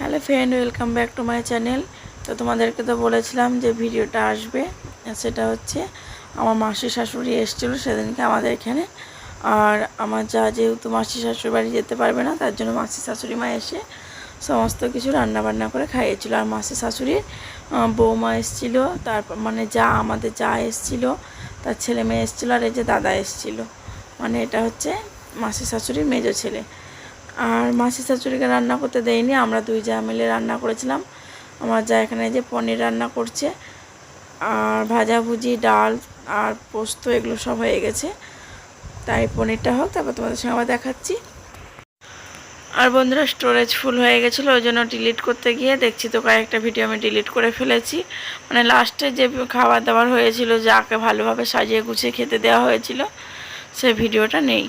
Hello friend, welcome back to my channel. তো তোমাদেরকে তো বলেছিলাম যে ভিডিওটা আসবে, সেটা হচ্ছে আমার মাসি শাশুড়ি এসেছিল সেদিনকে আমাদের এখানে। আর আমার যা যেহেতু মাসি শাশুড়ি বাড়ি যেতে পারবে না, তার জন্য মাসি শাশুড়ি মা এসে সমস্ত কিছু রান্না বান্না করে খাইয়েছিল। আর মাসি শাশুড়ির বৌমা এসেছিল, তারপর মানে যা আমাদের যা এসেছিল, তার ছেলে মেয়ে এসেছিল আর এই যে দাদা এসেছিল। মানে এটা হচ্ছে মাসি শাশুড়ির মেজো ছেলে। আর মাসি শাশুড়িকে রান্না করতে দেয়নি, আমরা দুই যা মিলে রান্না করেছিলাম। আমার যা এখানে যে পনির রান্না করছে, আর ভাজাভুজি ডাল আর পোস্ত, এগুলো সব হয়ে গেছে। তাই পনিরটা হোক, তারপর তোমাদের সঙ্গে আবার দেখাচ্ছি। আর বন্ধুরা স্টোরেজ ফুল হয়ে গেছিল, ওই জন্য ডিলিট করতে গিয়ে দেখছি তো কয়েকটা ভিডিও আমি ডিলিট করে ফেলেছি। মানে লাস্টে যে খাবার দাবার হয়েছিল, যাকে ভালোভাবে সাজিয়ে গুছিয়ে খেতে দেওয়া হয়েছিল সেই ভিডিওটা নেই।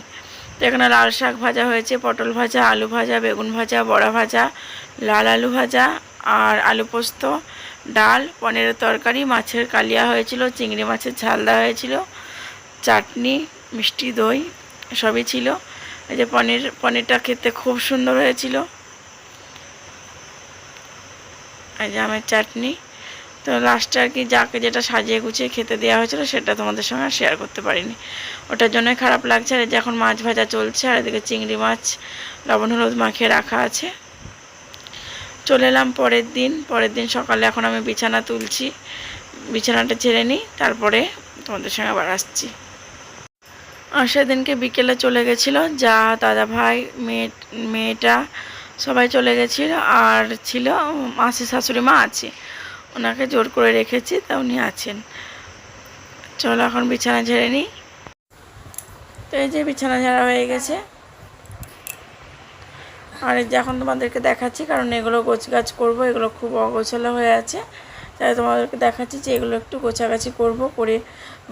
তো এখানে লাল শাক ভাজা হয়েছে, পটল ভাজা, আলু ভাজা, বেগুন ভাজা, বড়া ভাজা, লাল আলু ভাজা আর আলু পোস্ত, ডাল, পনিরের তরকারি, মাছের কালিয়া হয়েছিল, চিংড়ি মাছের ঝাল দেওয়া হয়েছিল, চাটনি, মিষ্টি দই, সবই ছিল। এই যে পনির, পনিরটা খেতে খুব সুন্দর হয়েছিল। এই যে আমের চাটনি। তো লাস্টে আর কি যাকে যেটা সাজিয়ে গুছিয়ে খেতে দেওয়া হয়েছিল সেটা তোমাদের সঙ্গে আর শেয়ার করতে পারিনি। ওটার জন্যই খারাপ লাগছে। আর এখন মাছ ভাজা চলছে, আর এদিকে চিংড়ি মাছ, লবণ, হলুদ মাখিয়ে রাখা আছে। চলে এলাম পরের দিন। পরের দিন সকালে এখন আমি বিছানা তুলছি। বিছানাটা ছেড়ে নিই, তারপরে তোমাদের সঙ্গে আবার আসছি। আর সেদিনকে বিকেলে চলে গেছিল যা দাদা ভাই, মেয়ে, মেয়েটা সবাই চলে গেছিল। আর ছিল মাসি, শাশুড়ি, মা আছে। ওনাকে জোর করে রেখেছি, তা উনি আছেন। চলো এখন বিছানা ঝেড়ে নিই। তো এই যে বিছানা ঝাড়া হয়ে গেছে। আর এই যে এখন তোমাদেরকে দেখাচ্ছি, কারণ এগুলো গোছ গাছ করব, এগুলো খুব অগোছালো হয়ে আছে। তাই তোমাদেরকে দেখাচ্ছি যে এগুলো একটু গোছাগাছি করব, করে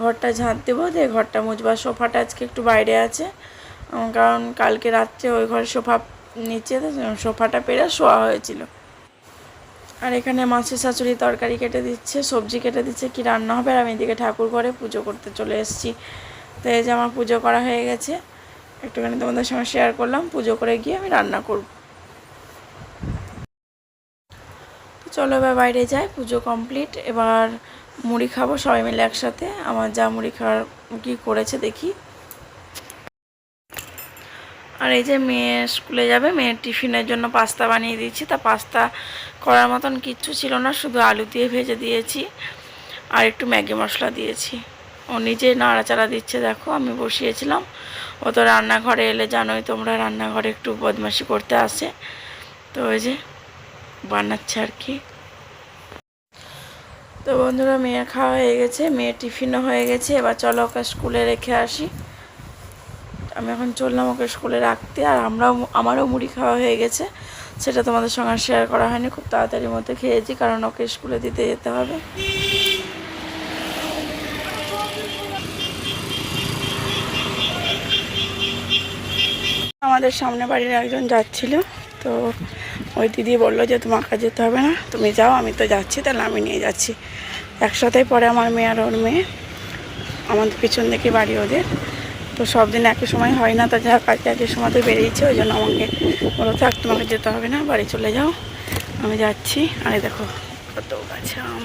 ঘরটা ঝাঁট দেবো, দিয়ে ঘরটা মুছবো। আর সোফাটা আজকে একটু বাইরে আছে। কারণ কালকে রাত্রে ওই ঘরে সোফা নিচে, সোফাটা পেরে শোয়া হয়েছিল। আর এখানে মাছের শাশুড়ি তরকারি কেটে দিচ্ছে, সবজি কেটে দিচ্ছে, কি রান্না হবে? আর আমি এদিকে ঠাকুর ঘরে পুজো করতে চলে এসেছি। তো এই যে আমার পুজো করা হয়ে গেছে। একটুখানি তোমাদের সঙ্গে শেয়ার করলাম, পুজো করে গিয়ে আমি রান্না করব। তো চলো এবার বাইরে যাই, পুজো কমপ্লিট এবার মুড়ি খাব সবাই মিলে একসাথে। আমার যা মুড়ি খাওয়ার কি করেছে দেখি। আর এই যে মেয়ে স্কুলে যাবে মেয়ের টিফিনের জন্য পাস্তা বানিয়ে দিয়েছি। তা পাস্তা করার মতন কিচ্ছু ছিল না, শুধু আলু দিয়ে ভেজে দিয়েছি আর একটু ম্যাগি মশলা দিয়েছি। ও নিজে নাড়াচাড়া দিচ্ছে, দেখো আমি বসিয়েছিলাম। ও তো রান্নাঘরে এলে জানোই তোমরা রান্নাঘরে একটু বদমাশি করতে আসে। তো ওই যে বানাচ্ছে আর কি। তো বন্ধুরা মেয়ের খাওয়া হয়ে গেছে মেয়ের টিফিনও হয়ে গেছে। এবার চলো ওকে স্কুলে রেখে আসি। আমি এখন চললাম ওকে স্কুলে রাখতে, আর আমরাও আমারও মুড়ি খাওয়া হয়ে গেছে। সেটা তোমাদের সঙ্গে শেয়ার করা হয়নি, খুব তাড়াতাড়ির মধ্যে খেয়েছি, কারণ ওকে স্কুলে দিতে যেতে হবে। আমাদের সামনে বাড়ির একজন যাচ্ছিল, তো ওই দিদি বলল যে তোমাকে যেতে হবে না, তুমি যাও, আমি তো যাচ্ছি, তাহলে আমি নিয়ে যাচ্ছি। একসাথেই পরে আমার মেয়ে আর ওর মেয়ে। আমাদের পিছন দিকে বাড়ি ওদের। তো সব দিন একই সময় হয় না, তো যা কাজ কাজের সময় তো বেরিয়েছে, ওই জন্য আমাকে বলো থাক, তোমাকে যেতে হবে না, বাড়ি চলে যাও। আমি যাচ্ছি, আরে দেখো, কত গাছে আম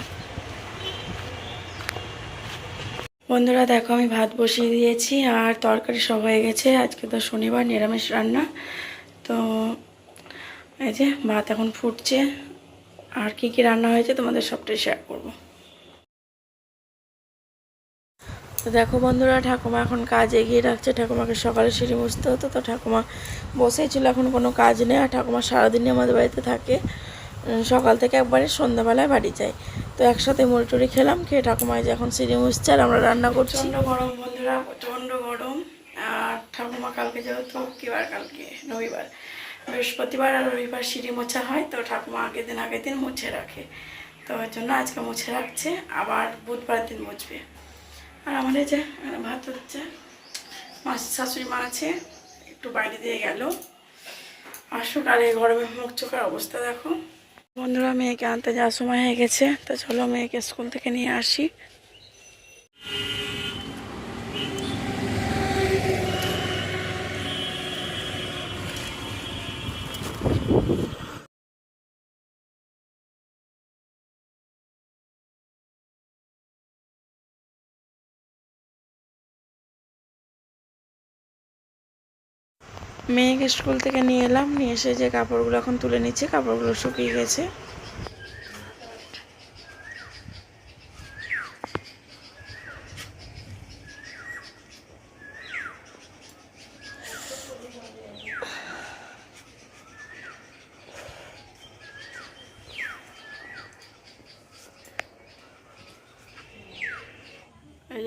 বন্ধুরা দেখো, আমি ভাত বসিয়ে দিয়েছি, আর তরকারি সব হয়ে গেছে, আজকে তো শনিবার, নিরামিষ রান্না। তো এই যে, ভাত এখন ফুটছে, আর কি কি রান্না হয়েছে তোমাদের সবটাই শেয়ার করব। তো দেখো বন্ধুরা, ঠাকুমা এখন কাজ এগিয়ে রাখছে। ঠাকুমাকে সকালে সিঁড়ি মুছতে হতো, তো ঠাকুমা বসেই ছিল, এখন কোনো কাজ নেই। আর ঠাকুমা সারাদিনই আমাদের বাড়িতে থাকে। সকাল থেকে একবারে সন্ধ্যাবেলায় বাড়ি যায়। তো একসাথে মুড়ি টুড়ি খেলাম, খেয়ে ঠাকুমায় যে এখন সিঁড়ি মুছছে আর আমরা রান্না করছি। প্রচণ্ড গরম বন্ধুরা, প্রচণ্ড গরম। আর ঠাকুমা কালকে যেহেতু কি বার কালকে, রবিবার। বৃহস্পতিবার আর রবিবার সিঁড়ি মোছা হয়, তো ঠাকুমা আগের দিন আগের দিন মুছে রাখে। তো ওই জন্য আজকে মুছে রাখছে, আবার বুধবার দিন মুছবে। আর আমাদের যে ভাত হচ্ছে। মাছ শাশুড়ি মা আছে, একটু বাইরে দিয়ে গেল। আসুক, আর এই গরমে মুখ চোখের অবস্থা দেখো। বন্ধুরা, মেয়েকে আনতে যাওয়ার সময় হয়ে গেছে। তো চলো, মেয়েকে স্কুল থেকে নিয়ে আসি। মেয়েকে স্কুল থেকে নিয়ে এলাম, নিয়ে এসে যে কাপড়গুলো এখন তুলে নিচ্ছে, কাপড়গুলো শুকিয়ে গেছে।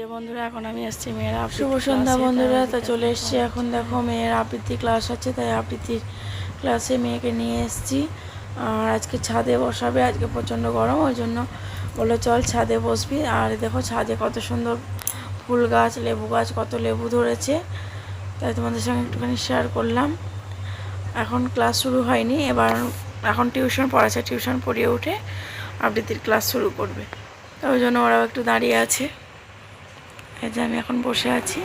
যে বন্ধুরা এখন আমি আসছি মেয়ের শুভ সন্ধ্যা বন্ধুরা তো চলে এসেছি। এখন দেখো মেয়ের আবৃত্তি ক্লাস আছে তাই আবৃত্তির ক্লাসে মেয়েকে নিয়ে এসেছি। আর আজকে ছাদে বসাবে আজকে প্রচণ্ড গরম ওই জন্য বলল চল ছাদে বসবি। আর দেখো ছাদে কত সুন্দর ফুল গাছ লেবু গাছ কত লেবু ধরেছে। তাই তোমাদের সঙ্গে একটুখানি শেয়ার করলাম। এখন ক্লাস শুরু হয়নি এবার এখন টিউশন পড়াচ্ছে টিউশন পড়িয়ে উঠে আবৃত্তির ক্লাস শুরু করবে। তো ওই জন্য ওরাও একটু দাঁড়িয়ে আছে। এই যে আমি এখন বসে আছি।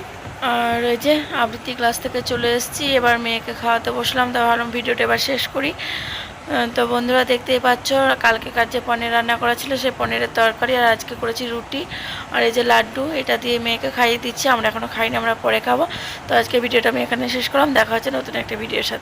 আর এই যে আবৃত্তি ক্লাস থেকে চলে এসেছি, এবার মেয়েকে খাওয়াতে বসলাম তো ভাবলাম ভিডিওটা এবার শেষ করি। তো বন্ধুরা দেখতেই পাচ্ছ, কালকে কার যে পনির রান্না করা ছিল সেই পনিরের তরকারি, আর আজকে করেছি রুটি। আর এই যে লাড্ডু, এটা দিয়ে মেয়েকে খাইয়ে দিচ্ছি, আমরা এখনও খাইনি, আমরা পরে খাব। তো আজকে ভিডিওটা আমি এখানে শেষ করলাম, দেখা হচ্ছে নতুন একটা ভিডিওর সাথে।